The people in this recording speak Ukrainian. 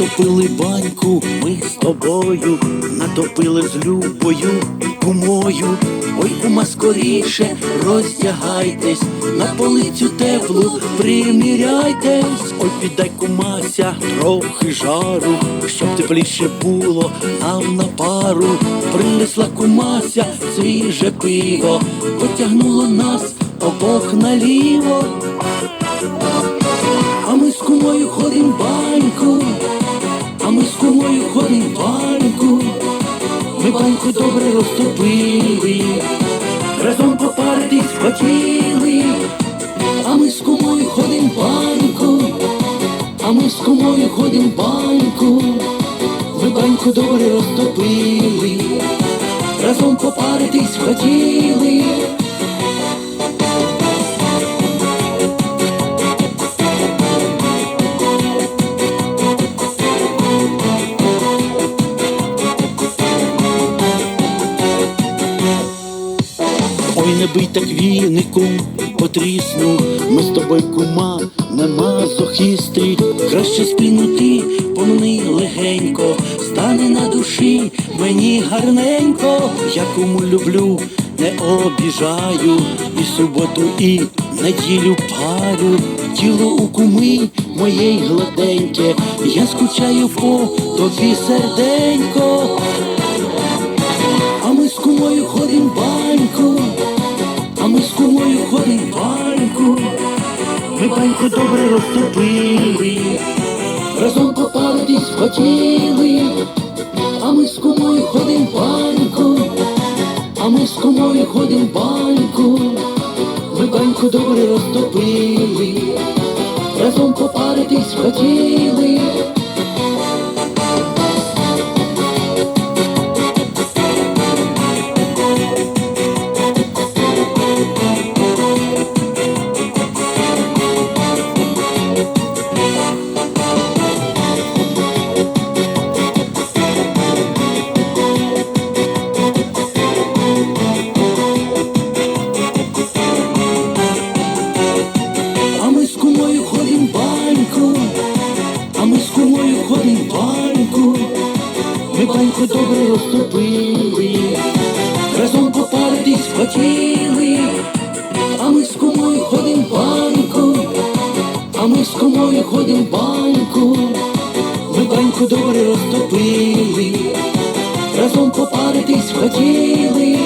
Натопили баньку, ми з тобою, натопили з любою кумою. Ой, кума, скоріше роздягайтесь, на полицю теплу приміряйтесь. Ой, піддай кумася, трохи жару, щоб тепліше було нам на пару. Принесла кумася свіже пиво, потягнуло нас обох наліво. А ми з кумою ходим баньку, з кумою ходим баньку, ми баньку добре розтопили, разом попаритись хотіли, а ми з кумою ходим баньку, а ми з кумою ходим баньку, ми баньку добре розтопили, разом попаритись хотіли. Ой, не бий так віником потрісну, ми з тобою кума, не мазохісти, краще сплінути помни легенько, стане на душі мені гарненько, я кому люблю, не обіжаю, і суботу, і неділю парю, тіло у куми моєї гладеньке, я скучаю по тобі серденько. А ми з кумою ходим ми добре розтопили, разом попаритись хотіли, а ми з кумою ходим баньку, а ми з кумою ходим баньку, ми баньку добре розтопили, разом попаритись хотіли. Баньку добре розтопили, разом попаритись хотіли, а ми з кумою ходим баньку, а ми з кумою ходим баньку, ми баньку добре розтопили, разом попаритись хотіли.